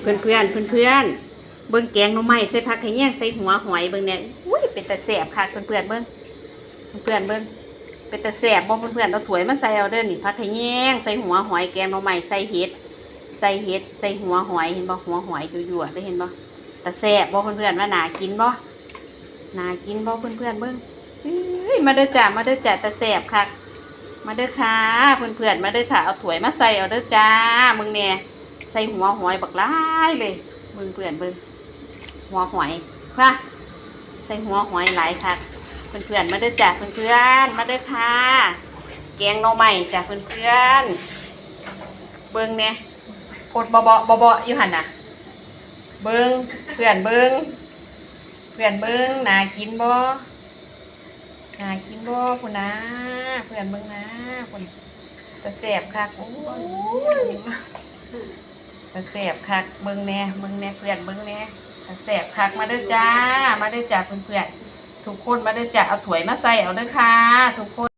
เพื่อนเพื่อนเพื่อนเพื่อนเบิ่งแกงหน่อไม้ใส่ผักขะแยงใส่หัวหอยเบิ่งเนี่ยอุ้ยเป็นตาแสบค่ะเพื่อนเพื่อนเบิ่งเพื่อนเบิ่งเป็นตาแสบบ่เพื่อนเพื่อนเอาถวยมาใส่เอาเด้อนี่ผักขะแยงใส่หัวหอยแกงหน่อไม้ใส่เห็ดใส่เห็ดใส่หัวหอยเห็นบ่หัวหอยอยั่ๆได้เห็นบ่ตาแสบบ่เพื่อนเพื่อนว่าหนากินบ่หนากินบ่เพื่อนเพื่อนเบิ่งเฮ้ยมาเด้อจ้ามาเด้อจ้าตาแสบค่ะมาเด้อค่ะเพื่อนๆมาเด้อค่ะเอาถวยมาใส่เอาเด้อจ้ามึงเนี่ย ใส่หัวหอยบักหลายเลยมึงเพื่อนเบิ่งหัวหอยค่ะใส่หัวหอยหลายค่ะเพื่อนๆมาเด้จ้าเพื่อนๆมาเด้อค่ะแกงหน่อไม้จ้าเพื่อนๆเบิ่งเนี่ยกดเบาๆเบาอยู่หันน่ะ เบิ่งเพื่อนเบิ่งเพื่อนเบิ่งนากินบ่หากินบ่คุณนะ เพื่อนเบิ่งนะคุณตะแสบคักโอ้ย ตะแสบคักเบิ้งแน่เบิ้งแน่เพื่อนเบิ้งแน่ตะแสบคักมาเด้อจ้า มาเด้อจ้าเพื่อนๆทุกคนมาเด้อจ้าเอาถ้วยมาใส่เอาเด้อค่ะทุกคน